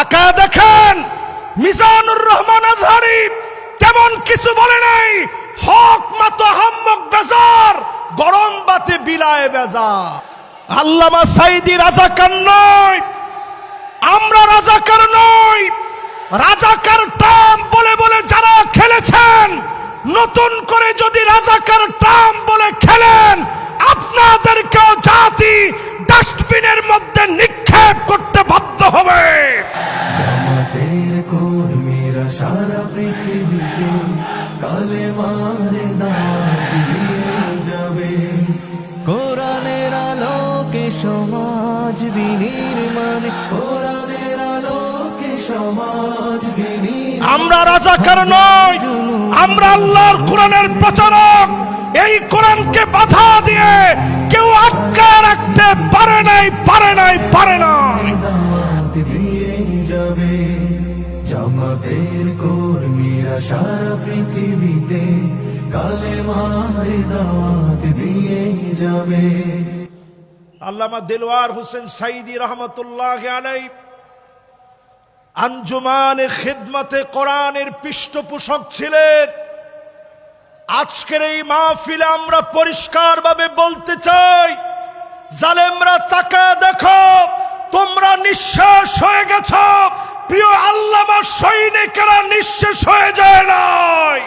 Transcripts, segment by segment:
তাকায় দেখেন, মিজানুর রহমান আজহারি তেমন কিছু বলে নাই। হক মাতো হাম্মক বেজার, গরম বাতে বিলায় বেজার। আল্লামা সাইদি রাজাকার নয়, আমরা রাজাকার নই। রাজাকার টাম বলে বলে যারা খেলেছেন, নতুন করে যদি রাজাকার টাম বলে খেলেন, আপনাদেরকেও জাতি ডাস্টবিনের মধ্যে নিক্ষেপ করতে কর্মীরা সারা পৃথিবীতে কালে মারে যাবে কোরআনের আলোকে সমাজ বিনির্মাণ কোরআনের আলোকে সমাজ আমরা রাজাকার নই আমরা আল্লাহর কোরআনের প্রচারক। এই কোরআনকে বাধা দিয়ে কেউ আটকা রাখতে পারে নাই পারে নাই পারে নাই। দিয়ে যাবে। জামাতের কর্মীরা সারা পৃথিবীতে কালে মারে দাওয়াত দিয়ে যাবে। আল্লামা দিলওয়ার হোসেন সাইদি রহমতুল্লাহ আলাই আঞ্জুমানে খিদমতে কোরআনের পৃষ্ঠপোষক ছিলেন। আজকের এই মাহফিলে আমরা পরিষ্কারভাবে বলতে চাই, জালেমরা তাকা দেখো, তোমরা নিঃশ্বাস হয়ে গেছ। প্রিয় আল্লামা সৈনিকেরা নিঃশেষ হয়ে যায় নাই।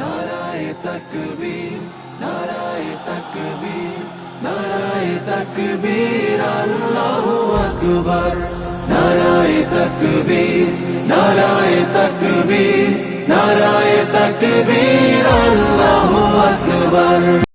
নারায় তকবীর নারায় তকবীর নারায় তকবীর, আল্লাহু আকবার। নারায় তকবীর নারায় তকবীর নারায় তকবীর, আল্লাহু আকবার।